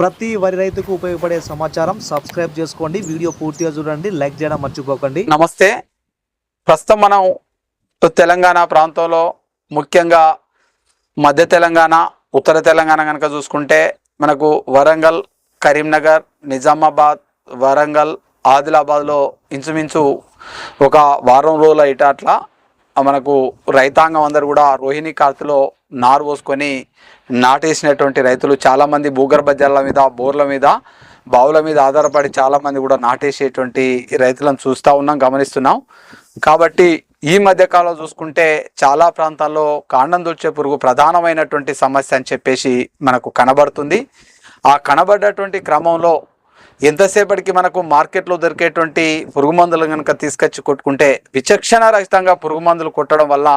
ప్రతి వరి రైతుకు ఉపయోగపడే సమాచారం సబ్స్క్రైబ్ చేసుకోండి. వీడియో పూర్తిగా చూడండి. లైక్ చేయడం మర్చిపోకండి. నమస్తే. ప్రస్తుతం మనం తెలంగాణ ప్రాంతంలో ముఖ్యంగా మధ్య తెలంగాణ ఉత్తర తెలంగాణ కనుక చూసుకుంటే మనకు వరంగల్ కరీంనగర్ నిజామాబాద్ వరంగల్ ఆదిలాబాద్లో ఇంచుమించు ఒక వారం రోజుల ఇట అట్లా మనకు రైతాంగం అందరు కూడా రోహిణి కార్తలో నారు పోసుకొని నాటేసినటువంటి రైతులు చాలామంది భూగర్భ జలాల మీద బోర్ల మీద బావుల మీద ఆధారపడి చాలామంది కూడా నాటేసేటువంటి రైతులను చూస్తూ ఉన్నాం గమనిస్తున్నాం. కాబట్టి ఈ మధ్యకాలంలో చూసుకుంటే చాలా ప్రాంతాల్లో కాండం దొచ్చే పురుగు ప్రధానమైనటువంటి సమస్య అని చెప్పేసి మనకు కనబడుతుంది. ఆ కనబడ్డటువంటి క్రమంలో ఎంతసేపటికి మనకు మార్కెట్లో దొరికేటువంటి పురుగు మందులు కనుక తీసుకొచ్చి కొట్టుకుంటే విచక్షణ రహితంగా పురుగు మందులు కొట్టడం వల్ల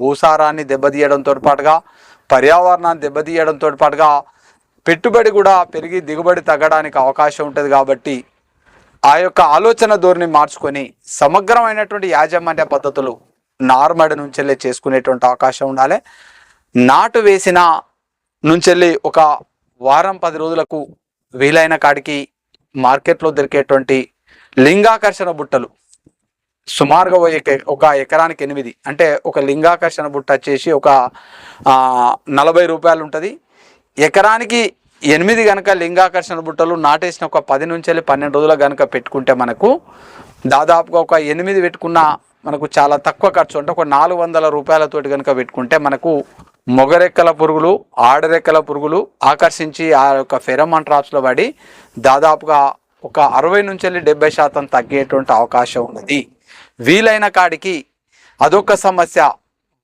భూసారాన్ని దెబ్బతీయడంతో పాటుగా పర్యావరణాన్ని దెబ్బతీయడంతో పాటుగా పెట్టుబడి కూడా పెరిగి దిగుబడి తగ్గడానికి అవకాశం ఉంటుంది కాబట్టి ఆ యొక్క ఆలోచన ధోరణి మార్చుకొని సమగ్రమైనటువంటి యాజమాన్య పద్ధతులు నార్మడి నుంచెల్లే చేసుకునేటువంటి అవకాశం ఉండాలి. నాటు వేసిన నుంచెల్లి ఒక వారం పది రోజులకు వీలైన కాడికి మార్కెట్లో దొరికేటువంటి లింగాకర్షణ బుట్టలు సుమారుగా ఓ ఒక ఎకరానికి ఎనిమిది. అంటే ఒక లింగాకర్షణ బుట్ట వచ్చేసి ఒక నలభై రూపాయలు ఉంటుంది. ఎకరానికి ఎనిమిది కనుక లింగాకర్షణ బుట్టలు నాటేసిన ఒక పది నుంచి వెళ్ళి పన్నెండు రోజులు కనుక పెట్టుకుంటే మనకు దాదాపుగా ఒక ఎనిమిది పెట్టుకున్న మనకు చాలా తక్కువ ఖర్చు. అంటే ఒక నాలుగు వందల రూపాయలతోటి కనుక పెట్టుకుంటే మనకు మొగరెక్కల పురుగులు ఆడరెక్కల పురుగులు ఆకర్షించి ఆ యొక్క ఫెరమాన్ ట్రాప్స్లో పడి దాదాపుగా ఒక అరవై నుంచి వెళ్ళి డెబ్బై శాతం తగ్గేటువంటి అవకాశం ఉన్నది. వీలైన కాడికి అదొక సమస్య.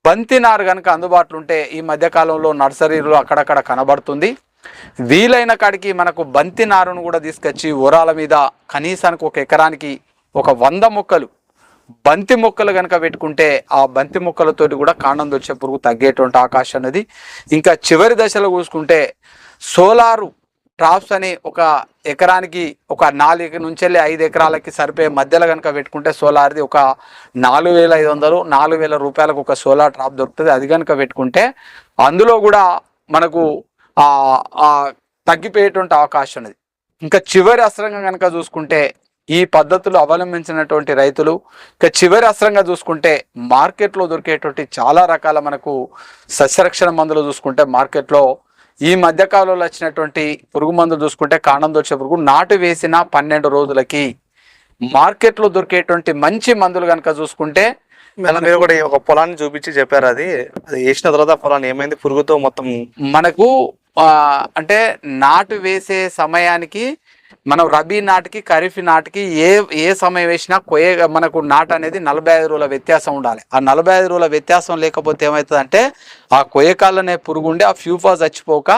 బంతి నారు కనుక అందుబాటులో ఉంటే ఈ మధ్యకాలంలో నర్సరీలు అక్కడక్కడ కనబడుతుంది. వీలైన కాడికి మనకు బంతి నారును కూడా తీసుకొచ్చి ఉరాల మీద కనీసానికి ఒక ఎకరానికి ఒక వంద మొక్కలు బంతి మొక్కలు కనుక పెట్టుకుంటే ఆ బంతి మొక్కలతోటి కూడా కాండం దొచ్చే పురుగు తగ్గేటువంటి అవకాశం అనేది ఇంకా చివరి దశలో చూసుకుంటే సోలారు ట్రాప్స్ అని ఒక ఎకరానికి ఒక నాలుగు నుంచి వెళ్ళి ఐదు ఎకరాలకి సరిపోయే మధ్యలో కనుక పెట్టుకుంటే సోలార్ది ఒక నాలుగు వేల ఐదు వందలు నాలుగు వేల రూపాయలకు ఒక సోలార్ ట్రాప్ దొరుకుతుంది. అది కనుక పెట్టుకుంటే అందులో కూడా మనకు తగ్గిపోయేటువంటి అవకాశం ఉన్నది. ఇంకా చివరి అస్త్రంగా కనుక చూసుకుంటే ఈ పద్ధతులు అవలంబించినటువంటి రైతులు ఇక చివరి అస్త్రంగా చూసుకుంటే మార్కెట్లో దొరికేటువంటి చాలా రకాల మనకు సస్యరక్షణ మందులు చూసుకుంటే మార్కెట్లో ఈ మధ్య కాలంలో వచ్చినటువంటి పురుగు మందులు చూసుకుంటే కాండం దొచ్చే పురుగు నాటు వేసిన పన్నెండు రోజులకి మార్కెట్లో దొరికేటువంటి మంచి మందులు కనుక చూసుకుంటే మీరు కూడా ఒక పొలాన్ని చూపించి చెప్పారు అది. అది వేసిన తర్వాత పొలాన్ని ఏమైంది? పురుగుతో మొత్తం మనకు అంటే నాటు వేసే సమయానికి మనం రబీ నాటికి ఖరీఫ్ నాటికి ఏ ఏ సమయం వేసినా కొయ్య మనకు నాట అనేది నలభై ఐదు రోజుల వ్యత్యాసం ఉండాలి. ఆ నలభై ఐదు రోజుల వ్యత్యాసం లేకపోతే ఏమవుతుందంటే ఆ కొయ్యకాలనే పురుగు ఉండి ఆ ఫ్యూఫా చచ్చిపోక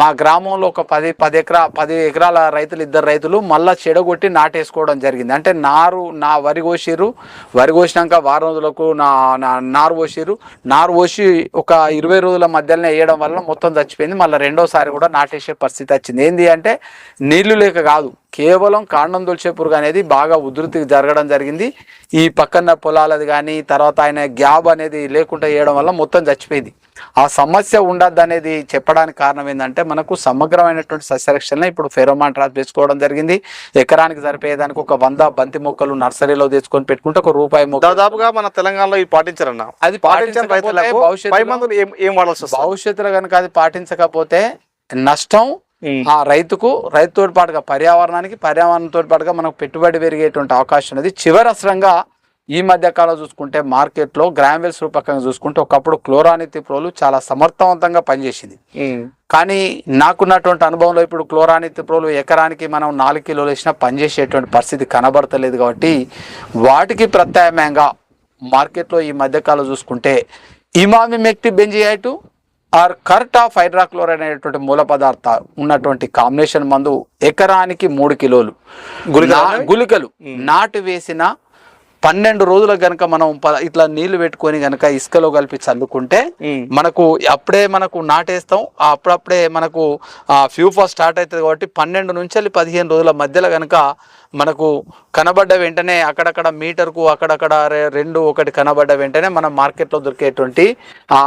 మా గ్రామంలో ఒక పది పది ఎకరా పది ఎకరాల రైతులు ఇద్దరు రైతులు మళ్ళా చెడగొట్టి నాటేసుకోవడం జరిగింది. అంటే నారు నా వరి కోసిరు వరి కోసినాక వారం రోజులకు నా నారు పోసిరు నారు పోసి ఒక ఇరవై రోజుల మధ్యలోనే వేయడం వల్ల మొత్తం చచ్చిపోయింది. మళ్ళీ రెండోసారి కూడా నాటేసే పరిస్థితి వచ్చింది. ఏంటి అంటే నీళ్ళు లేక కాదు. కేవలం కాండం దొల్చే పురుగు అనేది బాగా ఉధృతి జరగడం జరిగింది. ఈ పక్కన పొలాలది కానీ తర్వాత ఆయన గ్యాబ్ అనేది లేకుండా వేయడం వల్ల మొత్తం చచ్చిపోయింది. ఆ సమస్య ఉండద్దు అనేది చెప్పడానికి కారణం ఏంటంటే మనకు సమగ్రమైనటువంటి సస్యరక్షణ ఇప్పుడు ఫెరోమాన్ ట్రాప్ తెచ్చుకోవడం జరిగింది. ఎకరానికి సరిపోయేదానికి ఒక వంద బంతి మొక్కలు నర్సరీలో తెచ్చుకొని పెట్టుకుంటే ఒక రూపాయి మొక్క. దాదాపుగా మన తెలంగాణలో ఇది పాటించారన్న. అది పాటించకపోతే భవిష్యత్తులో- కనుక అది పాటించకపోతే నష్టం. ఆ రైతుకు రైతుతో పాటుగా పర్యావరణానికి పర్యావరణంతో పాటుగా మనకు పెట్టుబడి పెరిగేటువంటి అవకాశం ఉన్నది. చివరి అస్త్రంగా ఈ మధ్య కాలం చూసుకుంటే మార్కెట్లో గ్రామ్వెల్స్ రూపకంగా చూసుకుంటే ఒకప్పుడు క్లోరానితి ప్రోలు చాలా సమర్థవంతంగా పనిచేసింది. కానీ నాకున్నటువంటి అనుభవంలో ఇప్పుడు క్లోరానితి ప్రోలు ఎకరానికి మనం నాలుగు కిలోలు వేసినా పనిచేసేటువంటి పరిస్థితి కనబడతలేదు కాబట్టి వాటికి ప్రత్యామ్నాయంగా మార్కెట్లో ఈ మధ్యకాలం చూసుకుంటే emamectin benzoate or cartap hydrochloride అనేటువంటి మూల పదార్థ ఉన్నటువంటి కాంబినేషన్ మందు ఎకరానికి మూడు కిలోలు. గుళికలు నాటు వేసిన పన్నెండు రోజులు గనక మనం ఇట్లా నీళ్ళు పెట్టుకొని గనక ఇసుకలో కలిపి చల్లుకుంటే. మనకు అప్పుడే మనకు నాటేస్తాం. అప్పుడప్పుడే మనకు ఫ్యూఫా స్టార్ట్ అవుతుంది కాబట్టి పన్నెండు నుంచి పదిహేను రోజుల మధ్యలో కనుక మనకు కనబడ్డ వెంటనే అక్కడక్కడ మీటర్కు అక్కడక్కడ రెండు ఒకటి కనబడ్డ వెంటనే మనం మార్కెట్లో దొరికేటువంటి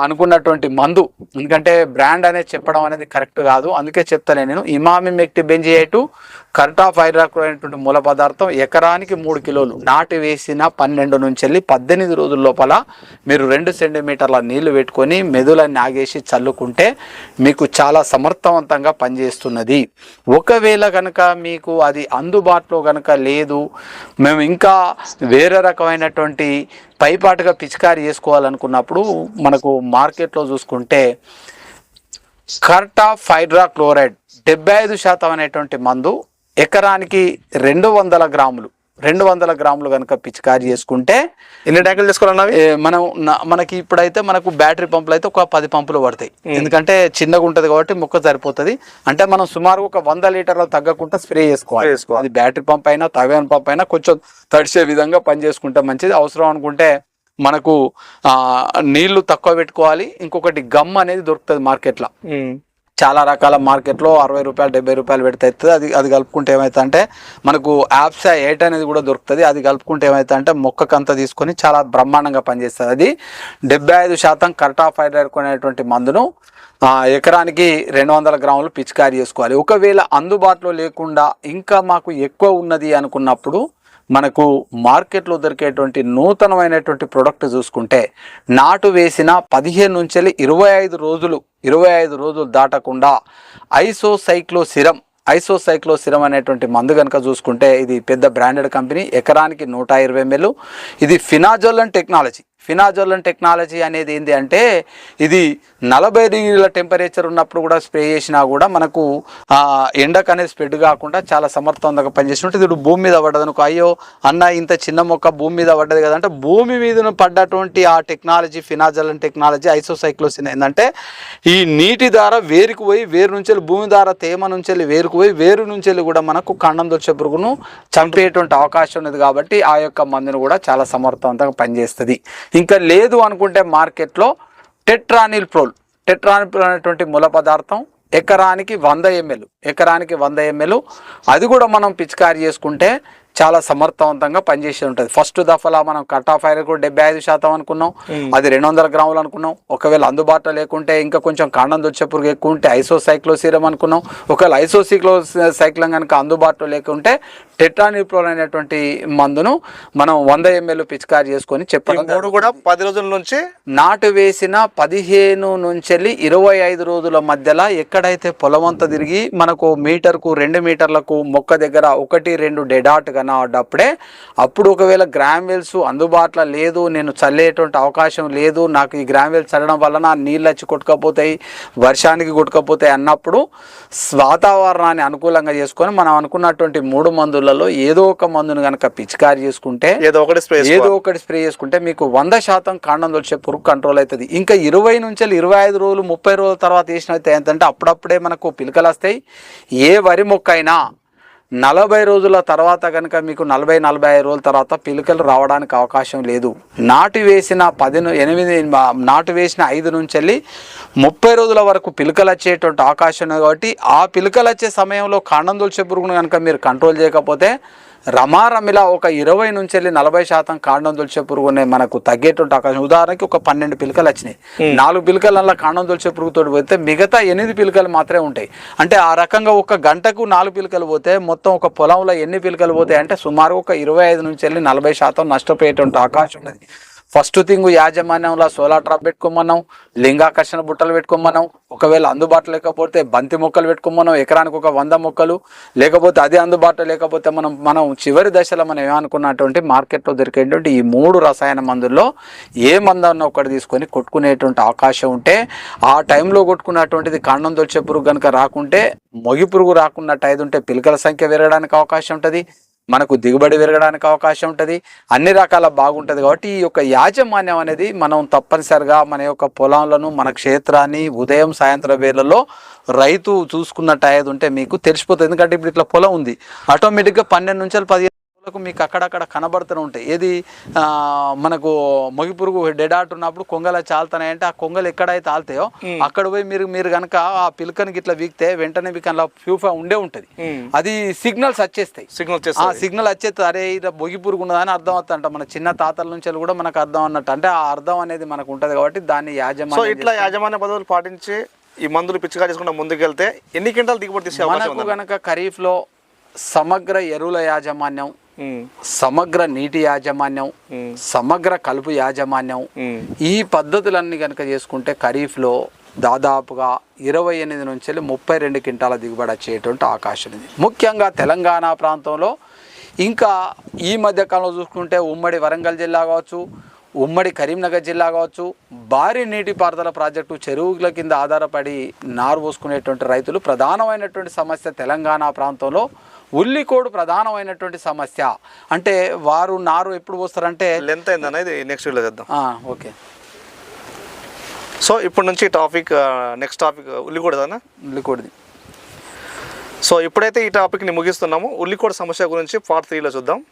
అనుకున్నటువంటి మందు. ఎందుకంటే బ్రాండ్ అనేది చెప్పడం అనేది కరెక్ట్ కాదు. అందుకే చెప్తాను నేను. ఇమామి మెక్టి బెంజియేటు కర్టాఫ్ హైడ్రాక్లోరైనటువంటి మూల పదార్థం ఎకరానికి మూడు కిలోలు. నాటి వేసిన పన్నెండు నుంచి వెళ్ళి పద్దెనిమిది రోజుల లోపల మీరు రెండు సెంటీమీటర్ల నీళ్ళు పెట్టుకొని మెదులని ఆగేసి చల్లుకుంటే మీకు చాలా సమర్థవంతంగా పనిచేస్తున్నది. ఒకవేళ కనుక మీకు అది అందుబాటులో కనుక లేదు. మేము ఇంకా వేరే రకమైనటువంటి పైపాటుగా పిచికారి చేసుకోవాలనుకున్నప్పుడు మనకు మార్కెట్లో చూసుకుంటే కర్టా ఫైడ్రా క్లోరైడ్ డెబ్బై ఐదు శాతం అనేటువంటి మందు ఎకరానికి రెండు వందల గ్రాములు. రెండు వందల గ్రాములు కనుక పిచికారి చేసుకుంటే ఎన్ని ట్యాంకులు చేసుకోవాలన్నా అవి? ఏ, మనం మనకి ఇప్పుడైతే మనకు బ్యాటరీ పంపులు అయితే ఒక పది పంపులు పడతాయి. ఎందుకంటే చిన్నగా ఉంటది కాబట్టి మొక్క సరిపోతుంది. అంటే మనం సుమారు ఒక వంద లీటర్లు తగ్గకుండా స్ప్రే చేసుకోవాలి. అది బ్యాటరీ పంప్ అయినా తగని పంప్ అయినా కొంచెం తడిసే విధంగా పని చేసుకుంటే మంచిది. అవసరం అనుకుంటే మనకు ఆ, నీళ్ళు తక్కువ పెట్టుకోవాలి. ఇంకొకటి గమ్ అనేది దొరుకుతుంది మార్కెట్లో. చాలా రకాల మార్కెట్లో అరవై రూపాయలు డెబ్బై రూపాయలు పెడితే అవుతుంది అది అది కలుపుకుంటే ఏమవుతుందంటే అంటే మనకు యాప్స్ ఎయిట్ అనేది కూడా దొరుకుతుంది. అది కలుపుకుంటే ఏమవుతుందంటే అంటే మొక్కకంతా తీసుకొని చాలా బ్రహ్మాండంగా పనిచేస్తుంది. అది డెబ్బై ఐదు శాతం కర్టాఫ్ అనేటువంటి మందును ఎకరానికి రెండు వందల గ్రాములు పిచికారీ చేసుకోవాలి. ఒకవేళ అందుబాటులో లేకుండా ఇంకా మాకు ఎక్కువ ఉన్నది అనుకున్నప్పుడు మనకు మార్కెట్లో దొరికేటువంటి నూతనమైనటువంటి ప్రోడక్ట్ చూసుకుంటే నాటు వేసిన పదిహేను నుంచి ఇరవై ఐదు రోజులు ఇరవై ఐదు రోజులు దాటకుండా ఐసోసైక్లో సిరం ఐసోసైక్లో సిరం అనేటువంటి మందు కనుక చూసుకుంటే ఇది పెద్ద బ్రాండెడ్ కంపెనీ ఎకరానికి నూట ఇరవై ఎంఎల్ ఇది ఫినాజోలన్ టెక్నాలజీ. ఫినాజోలన్ టెక్నాలజీ అనేది ఏంటి అంటే ఇది నలభై డిగ్రీల టెంపరేచర్ ఉన్నప్పుడు కూడా స్ప్రే చేసినా కూడా మనకు ఎండకు అనేది స్ప్రెడ్ కాకుండా చాలా సమర్థవంతంగా పనిచేసినట్టు ఇది భూమి మీద పడ్డది అనుకో అయ్యో అన్న ఇంత చిన్న మొక్క భూమి మీద పడ్డది కదా అంటే భూమి మీద పడ్డటువంటి ఆ టెక్నాలజీ ఫినాజోలన్ టెక్నాలజీ ఐసోసైక్లోసిన్ ఏంటంటే ఈ నీటి ద్వారా వేరుకు పోయి వేరు నుంచి వెళ్ళి భూమి ద్వారా తేమ నుంచి వెళ్ళి వేరుకు పోయి వేరు నుంచి వెళ్ళి కూడా మనకు కండం దొచ్చే పురుగును చంపేటువంటి అవకాశం ఉన్నది కాబట్టి ఆ యొక్క మందును కూడా చాలా సమర్థవంతంగా పనిచేస్తుంది. ఇంకా లేదు అనుకుంటే మార్కెట్లో టెట్రానిల్ ప్రోల్ టెట్రానిల్ ప్రోల్ అనేటువంటి మూల పదార్థం ఎకరానికి వంద ఎంఎల్ ఎకరానికి వంద ఎంఎల్. అది కూడా మనం పిచికారి చేసుకుంటే చాలా సమర్థవంతంగా పనిచేసి ఉంటుంది. ఫస్ట్ దఫలా మనం కట్ ఆఫ్ ఐర్ కూడా డెబ్బై ఐదు శాతం అనుకున్నాం. అది రెండు వందల గ్రాములు అనుకున్నాం. ఒకవేళ అందుబాటులో లేకుంటే ఇంకా కొంచెం కాండం దొచ్చే పురుగు ఎక్కువ ఉంటే ఐసోసైక్లోసీరం అనుకున్నాం. ఒకవేళ ఐసోసైక్లో సైక్లం కనుక అందుబాటులో లేకుంటే టెట్రానిప్రోల్ అనేటువంటి మందును మనం వంద ఎంఎల్ పిచికారి చేసుకొని చెప్పడం మూడు కూడా పది రోజుల నుంచి? నాటు వేసిన పదిహేను నుంచి ఇరవై ఐదు రోజుల మధ్యలో ఎక్కడైతే పొలం అంతా తిరిగి మనకు మీటర్కు రెండు మీటర్లకు మొక్క దగ్గర ఒకటి రెండు డెడాట్ కనబడ్డప్పుడే అప్పుడు ఒకవేళ గ్రామ్వెల్స్ అందుబాటులో లేదు నేను చల్లేటువంటి అవకాశం లేదు నాకు ఈ గ్రామ్వెల్స్ చల్లడం వల్ల నా నీళ్ళు వచ్చి కొట్టుకపోతాయి వర్షానికి కొట్టుకపోతాయి అన్నప్పుడు వాతావరణాన్ని అనుకూలంగా చేసుకొని మనం అనుకున్నటువంటి మూడు మందులలో ఏదో ఒక మందును కనుక పిచికారి చేసుకుంటే ఏదో ఒకటి స్ప్రే ఏదో ఒకటి స్ప్రే చేసుకుంటే మీకు వంద శాతం కాండం దొరికే పురుగు కంట్రోల్ అవుతుంది. ఇంకా ఇరవై నుంచి ఇరవై ఐదు రోజులు ముప్పై రోజుల తర్వాత వేసినైతే ఏంటంటే అప్పుడప్పుడే మనకు పిలకలు వస్తాయి. ఏ వరి మొక్క అయినా నలభై రోజుల తర్వాత కనుక మీకు నలభై నలభై ఐదు రోజుల తర్వాత పిలుకలు రావడానికి అవకాశం లేదు. నాటు వేసిన పది ఎనిమిది నాటు వేసిన ఐదు నుంచి వెళ్ళి ముప్పై రోజుల వరకు పిలుకలు వచ్చేటువంటి అవకాశం ఉంది కాబట్టి ఆ పిలుకలు వచ్చే సమయంలో కాండం దొలిచే పురుగును కనుక మీరు కంట్రోల్ చేయకపోతే రమారమిలా ఒక ఇరవై నుంచి వెళ్ళి నలభై శాతం కాండం దొలిచే పురుగునే మనకు తగ్గేటువంటి అవకాశం. ఉదాహరణకి ఒక పన్నెండు పిలకలు వచ్చినాయి. నాలుగు పిలకల కాండం దొలిచే పురుగుతో పోతే మిగతా ఎనిమిది పిలకలు మాత్రమే ఉంటాయి. అంటే ఆ రకంగా ఒక గంటకు నాలుగు పిలకలు పోతే మొత్తం ఒక పొలంలో ఎన్ని పిలకలు పోతాయి అంటే సుమారు ఒక ఇరవై ఐదు నుంచి వెళ్ళి నలభై శాతం నష్టపోయేటువంటి అవకాశం ఉన్నది. ఫస్ట్ థింగ్ యాజమాన్యంలో సోలార్ ట్రాప్ పెట్టుకోమన్నాం లింగాకర్షణ బుట్టలు పెట్టుకోమన్నాం. ఒకవేళ అందుబాటులో లేకపోతే బంతి మొక్కలు పెట్టుకోమన్నాం ఎకరానికి ఒక వంద మొక్కలు. లేకపోతే అదే అందుబాటులో లేకపోతే మనం మనం చివరి దశలో మనం ఏమనుకున్నటువంటి మార్కెట్లో దొరికేటువంటి ఈ మూడు రసాయన మందుల్లో ఏ మందన్న ఒకటి తీసుకొని కొట్టుకునేటువంటి అవకాశం ఉంటే ఆ టైంలో కొట్టుకున్నటువంటిది కాండం దొచ్చే పురుగు కనుక రాకుంటే మొగి పురుగు రాకున్నట్టు అయితే ఉంటే పిలకల సంఖ్య పెరగడానికి అవకాశం ఉంటుంది. మనకు దిగుబడి పెరగడానికి అవకాశం ఉంటుంది అన్ని రకాల బాగుంటుంది కాబట్టి ఈ యొక్క యాజమాన్యం అనేది మనం తప్పనిసరిగా మన యొక్క పొలాలను మన క్షేత్రాన్ని ఉదయం సాయంత్రం వేళల్లో రైతు చూసుకున్నట్టు అయ్యేది ఉంటే మీకు తెలిసిపోతుంది. ఎందుకంటే ఇప్పుడు ఇట్లా పొలం ఉంది. ఆటోమేటిక్గా పన్నెండు నుంచి పదిహేను లకు మీకు అక్కడక్కడ కనబడుతూనే ఉంటాయి. ఏది ఆ, మనకు మొగి పురుగు డెడాట్ ఉన్నప్పుడు కొంగల చాలుతున్నాయంటే ఆ కొంగలు ఎక్కడైతే ఆలుతాయో అక్కడ పోయి మీరు మీరు కనుక ఆ పిలకనికి ఇట్లా వీక్తే వెంటనే మీకు అలా ఫ్యూఫా ఉండే ఉంటుంది. అది సిగ్నల్స్ వచ్చేస్తాయి. సిగ్నల్ ఆ సిగ్నల్ వచ్చేది అరే ఇది బొగి పురుగు ఉన్నదని అర్థం అవుతుందంట. మన చిన్న తాతల నుంచి కూడా మనకు అర్థం అన్నట్టు. అంటే ఆ అర్థం అనేది మనకు ఉంటది కాబట్టి దాన్ని యాజమాన్యం ఇట్లా యాజమాన్య పద్ధతులు పాటించి ఈ మందులు పిచ్చిగా చేసుకుంటూ ముందుకెళ్తే ఎన్ని క్వింటాలు దిగుబడి తీసే అవకాశం మనకు గనక ఖరీఫ్లో సమగ్ర ఎరువుల యాజమాన్యం సమగ్ర నీటి యాజమాన్యం సమగ్ర కలుపు యాజమాన్యం. ఈ పద్ధతులన్నీ కనుక చేసుకుంటే ఖరీఫ్లో దాదాపుగా ఇరవై ఎనిమిది నుంచి వెళ్ళి ముప్పై రెండు క్వింటాల దిగుబడి వచ్చేటువంటి అవకాశం ఉంది. ముఖ్యంగా తెలంగాణ ప్రాంతంలో ఇంకా ఈ మధ్య కాలంలో చూసుకుంటే ఉమ్మడి వరంగల్ జిల్లా కావచ్చు ఉమ్మడి కరీంనగర్ జిల్లా కావచ్చు భారీ నీటిపారుదల ప్రాజెక్టు చెరువుల కింద ఆధారపడి నారు పోసుకునేటువంటి రైతులు ప్రధానమైనటువంటి సమస్య తెలంగాణ ప్రాంతంలో ఉల్లికోడు ప్రధానమైనటువంటి సమస్య. అంటే వారు నారు ఎప్పుడు పోస్తారంటే లెంత్ అయిందన్న ఇది నెక్స్ట్ వీడియో చేద్దాం. ఓకే. సో ఇప్పటి నుంచి టాపిక్ నెక్స్ట్ టాపిక్ ఉల్లికోడ అన్న? ఉల్లికోడిది. సో ఇప్పుడైతే ఈ టాపిక్ని ముగిస్తున్నాము. ఉల్లికోడ సమస్య గురించి పార్ట్ త్రీలో చూద్దాం.